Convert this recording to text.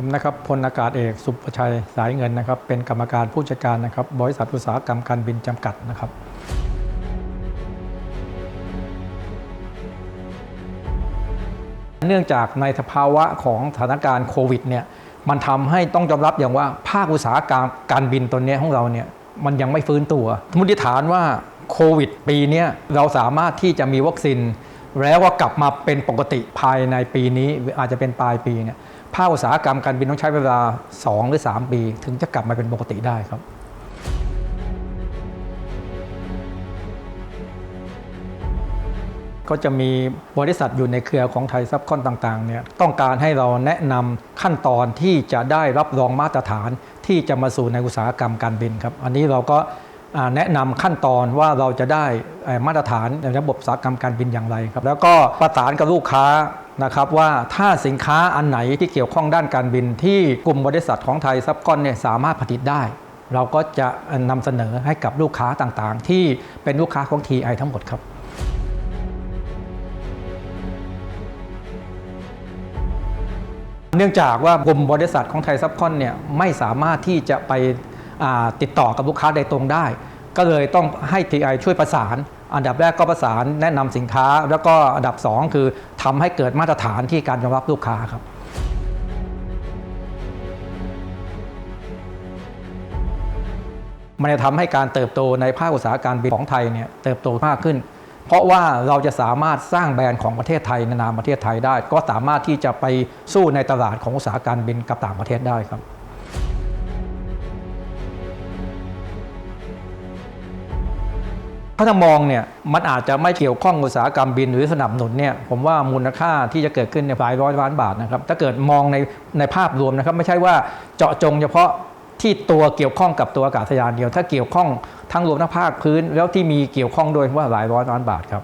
ผมนะครับพลอากาศเอกสุประชัยสายเงินนะครับ เป็นกรรมการผู้จัดการนะครับ บริษัทอุตสาหกรรมการบินจำกัดนะครับเนื่องจากในสภาวะของสถานการณ์โควิดเนี่ยมันทำให้ต้องยอมรับอย่างว่าภาคอุตสาหกรรมการบินตัวนี้ของเราเนี่ยมันยังไม่ฟื้นตัวสมมติฐานว่าโควิดปีนี้เราสามารถที่จะมีวัคซีน แล้วก็กลับมาเป็นปกติภายในปีนี้หรืออาจจะเป็นปลายปีเนี่ยภาคอุตสาหกรรมการบินต้องใช้เวลา 2 หรือ 3 ปี ถึงจะกลับมาเป็นปกติได้ครับก็จะมีบริษัทอยู่ในเครือของไทยซับคอนต่างๆเนี่ยต้องการให้เราแนะนำขั้นตอนที่จะได้รับรองมาตรฐานที่จะมาสู่ในอุตสาหกรรมการบินครับ อันนี้เราก็ แนะนำขั้นตอนว่าเราจะได้มาตรฐานในระบบสากรรมการบินอย่างไรครับ แล้วก็ประสานกับลูกค้านะครับว่าถ้าสินค้าอันไหนที่เกี่ยวข้องด้านการบิน ที่กลุ่มบริษัทของไทยซับคอนเนี่ยสามารถผลิตได้ เราก็จะนำเสนอให้กับลูกค้าต่างๆ ที่เป็นลูกค้าของ TI ทั้งหมดครับเนื่องจากว่ากลุ่มบริษัทของไทยซับคอนเนี่ยไม่สามารถที่จะไป ติดต่อกับลูกค้าโดยตรงได้ ก็เลยต้องให้ TI ช่วยประสาน อันดับแรกก็ประสานแนะนำสินค้า แล้วก็อันดับ 2 คือทำให้เกิดมาตรฐานที่การยอมรับลูกค้าครับมันจะทำให้การเติบโตในภาคอุตสาหการบินของไทยเนี่ยเติบโตมากขึ้น เพราะว่าเราจะสามารถสร้างแบรนด์ของประเทศไทยในนามประเทศไทยได้ ก็สามารถที่จะไปสู้ในตลาดของอุตสาหการบินกับต่างประเทศได้ครับ ถ้าจะมองเนี่ยมันอาจจะไม่เกี่ยวข้องอุตสาหกรรมบินหรือสนับสนุนเนี่ยผมว่ามูลค่าที่จะเกิดขึ้นในยหลายร้อยล้านบาทนะครับถ้าเกิดมองในในภาพรวมนะครับ ไม่ใช่ว่าเจาะจงเฉพาะที่ตัวเกี่ยวข้องกับตัวอากาศยานเดียว ถ้าเกี่ยวข้องทั้งรวมทั้งภาคพื้น แล้วที่มีเกี่ยวข้องด้วยว่าหลายร้อยล้านบาทครับ